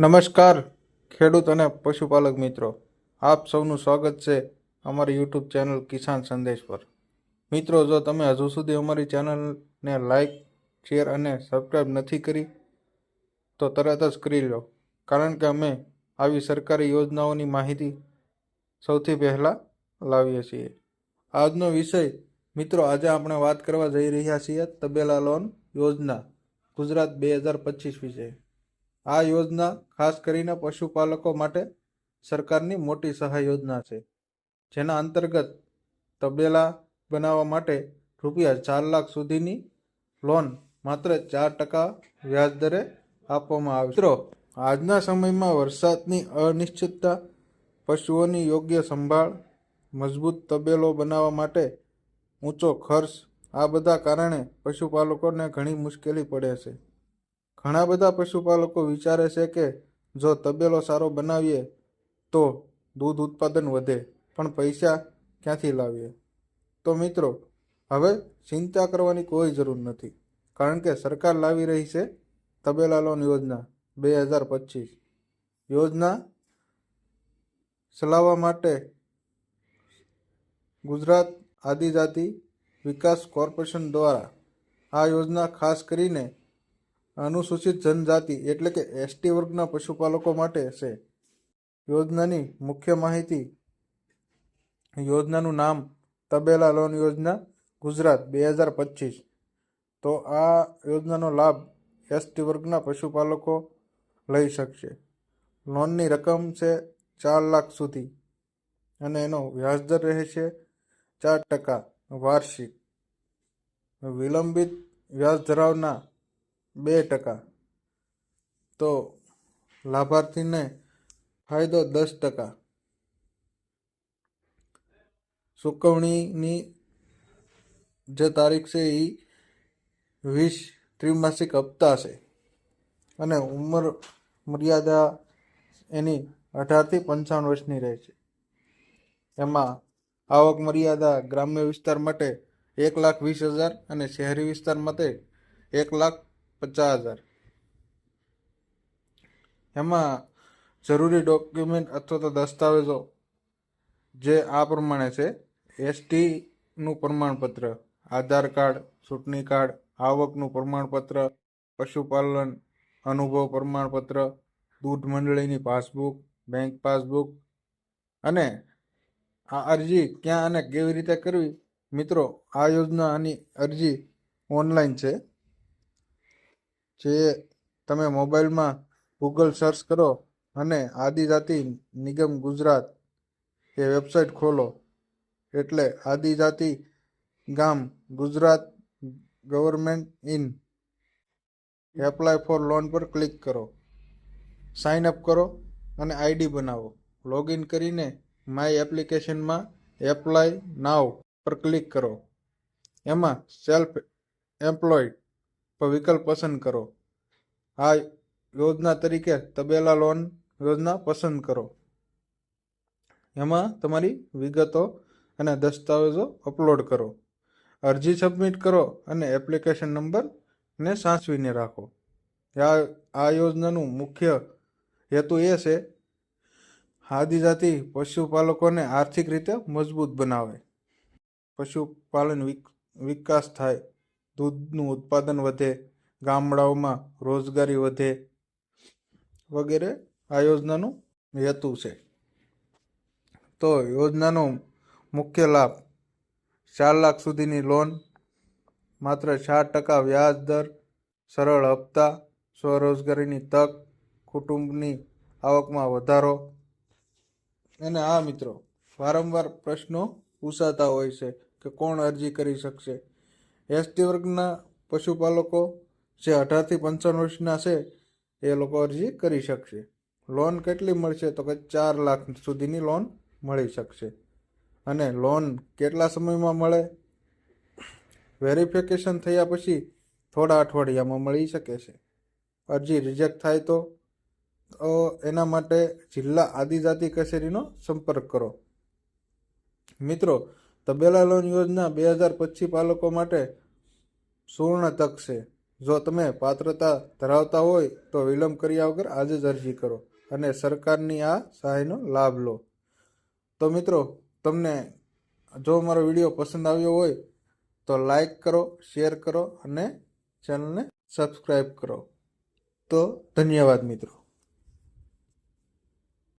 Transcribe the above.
નમસ્કાર, ખેડૂત અને પશુપાલક મિત્રો. આપ સૌનું સ્વાગત છે અમારી યુટ્યુબ ચેનલ કિસાન સંદેશ પર. મિત્રો, જો તમે હજુ સુધી અમારી ચેનલને લાઈક, શેર અને સબસ્ક્રાઈબ નથી કરી, તો તરત જ કરી લો. કારણ કે અમે આવી સરકારી યોજનાઓની માહિતી સૌથી પહેલાં લાવીએ છીએ. આજનો વિષય, મિત્રો, આજે આપણે વાત કરવા જઈ રહ્યા છીએ તબેલા લોન યોજના ગુજરાત બે હજાર પચીસ વિશે. આ યોજના ખાસ કરીને પશુપાલકો માટે સરકારની મોટી સહાય યોજના છે. જેના અંતર્ગત તબેલા બનાવવા માટે રૂપિયા ચાર લાખ સુધીની લોન માત્ર ચાર ટકા વ્યાજ દરે આપવામાં આવે મિત્રો, આજના સમયમાં વરસાદની અનિશ્ચિતતા, પશુઓની યોગ્ય સંભાળ, મજબૂત તબેલો બનાવવા માટે ઊંચો ખર્ચ, આ બધા કારણે પશુપાલકોને ઘણી મુશ્કેલી પડે છે. ઘણા બધા પશુપાલકો વિચારે છે કે જો તબેલો સારો બનાવીએ તો દૂધ ઉત્પાદન વધે, પણ પૈસા ક્યાંથી લાવીએ? તો મિત્રો, હવે ચિંતા કરવાની કોઈ જરૂર નથી, કારણ કે સરકાર લાવી રહી છે તબેલા લોન યોજના બે હજાર પચીસ. યોજના ચલાવવા માટે ગુજરાત આદિજાતિ વિકાસ કોર્પોરેશન દ્વારા આ યોજના ખાસ કરીને અનુસૂચિત જનજાતિ એટલે કે એસટી વર્ગના પશુપાલકો માટે છે. યોજનાની મુખ્ય માહિતી યોજનાનું નામ તબેલા લોન યોજના, ગુજરાત, બે હજાર પચીસ. તો આ યોજનાનો લાભ એસટી વર્ગના પશુપાલકો લઈ શકશે. લોનની રકમ છે ચાર લાખ સુધી અને એનો વ્યાજદર રહેશે ચાર ટકા વાર્ષિક. વિલંબિત વ્યાજ ધરાવના બે ટકા. તો લાભાર્થીને ફાયદો દસ ટકા. ચૂકવણીની જે તારીખ છે એ વીસ ત્રિમાસિક હપ્તા છે. અને ઉંમર મર્યાદા એની અઢારથી પંચાવન વર્ષની રહે છે. એમાં આવક મર્યાદા ગ્રામ્ય વિસ્તાર માટે એક લાખ વીસ હજાર અને શહેરી વિસ્તાર માટે એક લાખ પચાસ હજાર. એમાં જરૂરી ડોક્યુમેન્ટ અથવા તો દસ્તાવેજો જે આ પ્રમાણે છે એસટીનું પ્રમાણપત્ર, આધાર કાર્ડ, ચૂંટણી કાર્ડ, આવકનું પ્રમાણપત્ર, પશુપાલન, અનુભવ પ્રમાણપત્ર, દૂધ મંડળીની પાસબુક બેંક પાસબુક અને આ અરજી ક્યાં અને કેવી રીતે કરવી? મિત્રો, આ યોજનાની અરજી ઓનલાઈન છે. જે તમે મોબાઈલમાં ગૂગલ સર્ચ કરો અને આદિજાતિ નિગમ ગુજરાત એ વેબસાઇટ ખોલો. એટલે આદિજાતિ ગામ Gujarat government in apply for loan પર ક્લિક કરો. સાઇન અપ કરો અને આઈડી બનાવો. લોગિન કરીને માય એપ્લિકેશનમાં એપ્લાય નાવ પર ક્લિક કરો. એમાં સેલ્ફ એમ્પ્લોયડ વિકલ્પ પસંદ કરો. આ યોજના તરીકે તબેલા લોન યોજના પસંદ કરો. એમાં તમારી વિગતો અને દસ્તાવેજો અપલોડ કરો. અરજી સબમિટ કરો અને એપ્લિકેશન નંબર ને સાચવીને રાખો. આ આ યોજનાનું મુખ્ય હેતુ એ છે, આદિજાતિ પશુપાલકોને આર્થિક રીતે મજબૂત બનાવે. પશુપાલન વિક- વિકાસ થાય. દૂધનું ઉત્પાદન વધે, ગામડાઓમાં રોજગારી વધે વગેરે આ યોજનાનું હેતુ છે. તો યોજનાનો મુખ્ય લાભ ચાર લાખ સુધીની લોન માત્ર ચાર ટકા વ્યાજ દર, સરળ હપ્તા, સ્વરોજગારીની તક, કુટુંબની આવકમાં વધારો. અને આ મિત્રો વારંવાર પ્રશ્નો પૂછાતા હોય છે કે કોણ અરજી કરી શકશે? એસટી વર્ગના પશુપાલકો જે અઢારથી પંચાવન વર્ષના છે, એ લોકો અરજી કરી શકશે. લોન કેટલી મળશે? તો કે ચાર લાખ સુધીની લોન મળી શકશે. અને લોન કેટલા સમયમાં મળે? વેરિફિકેશન થયા પછી થોડા અઠવાડિયામાં મળી શકે છે. અરજી રિજેક્ટ થાય તો એના માટે જિલ્લા આદિજાતિ કચેરીનો સંપર્ક કરો. મિત્રો તબેલા લોન યોજના બે હજાર પચીસ પાલકો માટે સુવર્ણ તક છે. જો તમે પાત્રતા ધરાવતા હોય તો વિલંબ કર્યા વગર આજે જ અરજી કરો અને સરકારની આ સહાયનો લાભ લો. તો મિત્રો, તમને જો મારો વીડિયો પસંદ આવ્યો હોય તો લાઈક કરો, શેર કરો અને ચેનલને સબસ્ક્રાઈબ કરો. તો ધન્યવાદ મિત્રો.